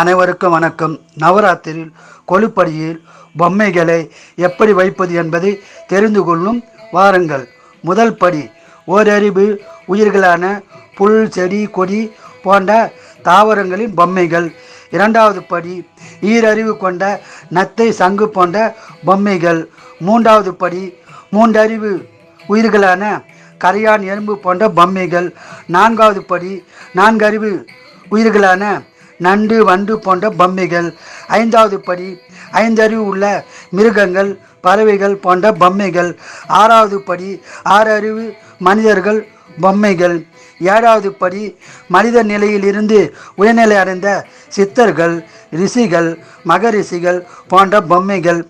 அனைவருக்கும் வணக்கம். நவராத்திரியில் கொழுப்படியில் பொம்மைகளை எப்படி வைப்பது என்பதை தெரிந்து கொள்ளும் வாருங்கள். முதல் படி ஓரறிவு உயிர்களான புல் செடி கொடி போன்ற தாவரங்களின் பொம்மைகள். இரண்டாவது படி ஈரறிவு கொண்ட நத்தை சங்கு போன்ற பொம்மைகள். மூன்றாவது படி மூன்றறிவு உயிர்களான கரையான் எறும்பு போன்ற பொம்மைகள். நான்காவது படி நான்கறிவு உயிர்களான நண்டு வண்டு போன்ற பொம்மைகள். ஐந்தாவது படி ஐந்தறிவு உள்ள மிருகங்கள் பறவைகள் போன்ற பொம்மைகள். ஆறாவது படி ஆறறிவு மனிதர்கள் பொம்மைகள். ஏழாவது படி மனித நிலையிலிருந்து உயர்நிலை அடைந்த சித்தர்கள் ரிஷிகள் மகரிஷிகள் போன்ற பொம்மைகள்.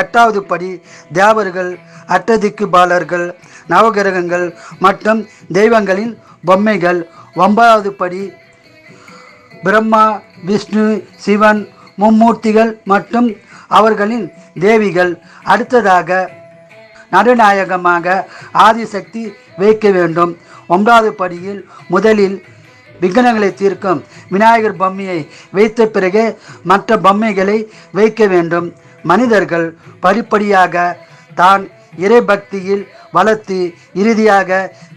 எட்டாவது படி தேவர்கள் அட்டதிக்கு பாலர்கள் நவகிரகங்கள் மற்றும் தெய்வங்களின் பொம்மைகள். ஒன்பதாவது படி பிரம்மா விஷ்ணு சிவன் மும்மூர்த்திகள் மற்றும் அவர்களின் தேவிகள். அடுத்ததாக நடுநாயகமாக ஆதிசக்தி வைக்க வேண்டும். ஒன்றாவது படியில் முதலில் விக்னங்களை தீர்க்கும். விநாயகர் பொம்மையை வைத்த பிறகு மற்ற பொம்மைகளை வைக்க வேண்டும். மனிதர்கள் படிப்படியாக தான் இறைபக்தியில் வளர்த்து இறுதியாக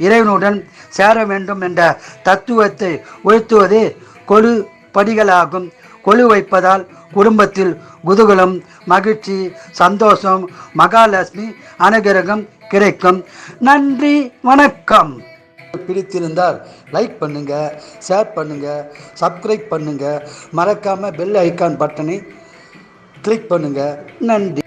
இறைவனுடன் சேர வேண்டும் என்ற தத்துவத்தை உயர்த்துவதே கொழு படிகளாகும். கொழு வைப்பதால் குடும்பத்தில் குதூகலம் மகிழ்ச்சி சந்தோஷம் மகாலட்சுமி அனுகிரகம் கிடைக்கும். நன்றி வணக்கம். பிடித்திருந்தால் லைக் பண்ணுங்க ஷேர் பண்ணுங்க சப்ஸ்கிரைப் பண்ணுங்க. மறக்காம பெல் ஐக்கான் பட்டனை கிளிக் பண்ணுங்க. நன்றி.